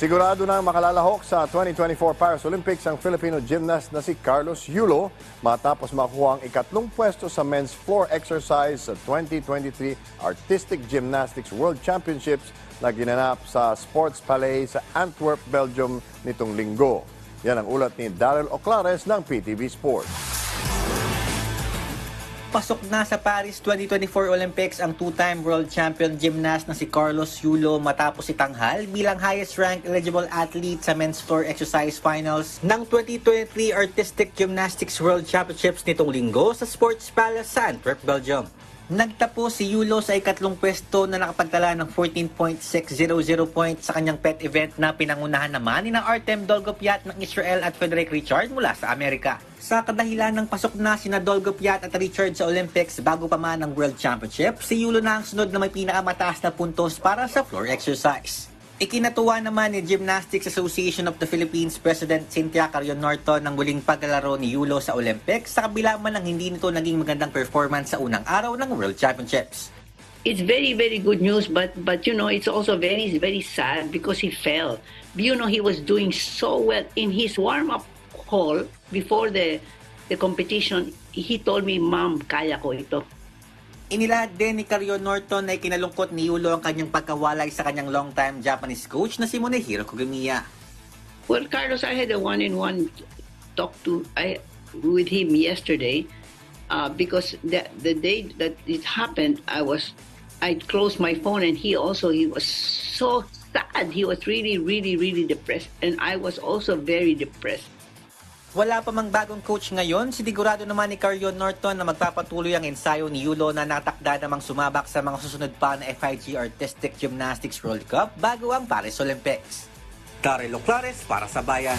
Sigurado na makalalahok sa 2024 Paris Olympics ang Filipino gymnast na si Carlos Yulo matapos makuha ang ikatlong pwesto sa men's floor exercise sa 2023 Artistic Gymnastics World Championships na ginanap sa Sports Palais sa Antwerp, Belgium nitong linggo. Yan ang ulat ni Daryl Oclares ng PTV Sports. Pasok na sa Paris 2024 Olympics ang two-time world champion gymnast na si Carlos Yulo matapos itanghal bilang highest-ranked eligible athlete sa men's floor exercise finals ng 2023 Artistic Gymnastics World Championships nitong linggo sa Sports Palace sa Antwerp, Belgium. Nagtapos si Yulo sa ikatlong pwesto na nakapagtala ng 14.600 points sa kanyang pet event na pinangunahan naman ni na Artem Dolgopiat ng Israel at Frederick Richard mula sa Amerika. Sa kadahilan ng pasok na sina Dolgopiat at Richard sa Olympics bago pa man ang World Championship, si Yulo na ang sunod na may pinakamataas na puntos para sa floor exercise. Ikinatuwa naman ni Gymnastics Association of the Philippines President Cynthia Carion Norton ng muling paglalaro ni Yulo sa Olympics. Sa kabila man ng hindi nito naging magandang performance sa unang araw ng World Championships. it's very very good news but but you know it's also very very sad because he fell. You know he was doing so well. In his warm up call before the the competition he told me ma'am kaya ko ito Inilahad din ni Carion Norton na ikinalungkot ni Yulo ang kanyang pagkawalay sa kanyang long-time Japanese coach na si Monehiro Kogamiya. well carlos i had a one in one talk to i with him yesterday uh, because the the day that it happened i was i closed my phone and he also he was so sad. He was really really really depressed. And i was also very depressed Wala pa mang bagong coach ngayon, sinigurado naman ni Carion Norton na magpapatuloy ang ensayo ni Yulo na natakda namang sumabak sa mga susunod pa na FIG Artistic Gymnastics World Cup bago ang Paris Olympics. Karel Oclares para sa Bayan.